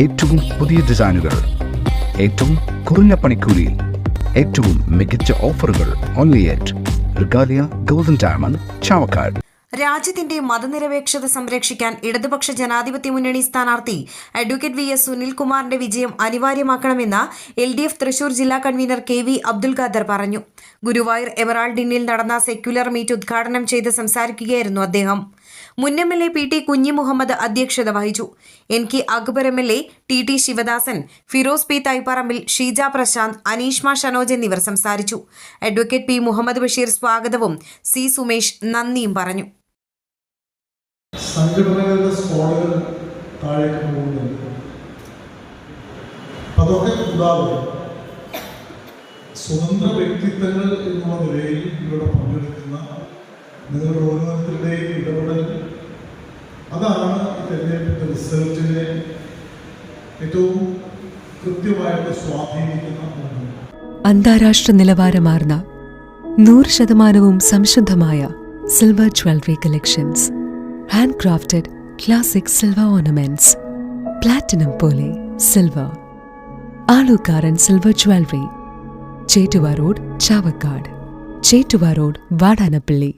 ഏറ്റവും പുതിയ ഡിസൈനുകൾ ഏറ്റവും കുറഞ്ഞ പണിക്കൂലിയിൽ ഏറ്റവും മികച്ച ഓഫറുകൾ only at Regalia Golden Diamond Chavakkad രാജ്യത്തിന്റെ മതനിരപേക്ഷത സംരക്ഷിക്കാൻ ഇടതുപക്ഷ ജനാധിപത്യ മുന്നണി സ്ഥാനാർത്ഥി അഡ്വക്കേറ്റ് വി എസ് സുനിൽകുമാറിന്റെ വിജയം അനിവാര്യമാക്കണമെന്ന് എൽ ഡി എഫ് തൃശൂർ ജില്ലാ convener K V Abdul Khader പറഞ്ഞു. ഗുരുവായൂർ എമറാൾഡിന്നിൽ നടന്ന സെക്യുലർ മീറ്റ് ഉദ്ഘാടനം ചെയ്ത് സംസാരിക്കുകയായിരുന്നു അദ്ദേഹം. മുൻ M L A P T Kunhi Muhammad അധ്യക്ഷത വഹിച്ചു. N K Akbar M L A T T Sivadasan Firoz P Thaiparambil Sheeja Prashanth Aneeshma Shanoj എന്നിവർ സംസാരിച്ചു. അഡ്വക്കേറ്റ് പി മുഹമ്മദ് ബഷീർ സ്വാഗതവും സി സുമേഷ് നന്ദിയും പറഞ്ഞു. സംഘടനകളുടെ താഴേക്ക് സ്വതന്ത്ര വ്യക്തിത്വങ്ങൾ എന്നുള്ള നിലയിൽ ഇവിടെ പങ്കെടുക്കുന്ന നിങ്ങളുടെ ഓരോരുത്തരുടെയും ഇടപെടൽ. അതാണ് ഈ റിസൾട്ടിനെ ഏറ്റവും കൃത്യമായിട്ട് സ്വാധീനിക്കുന്ന അന്താരാഷ്ട്ര നിലവാരമാർന്ന നൂറ് ശതമാനവും സംശുദ്ധമായ silver jewellery collections hand crafted classic silver ornaments platinum പോലെ silver Alukkaran silver jewellery Chettuva road Chavakkad Chettuva road Vadanappally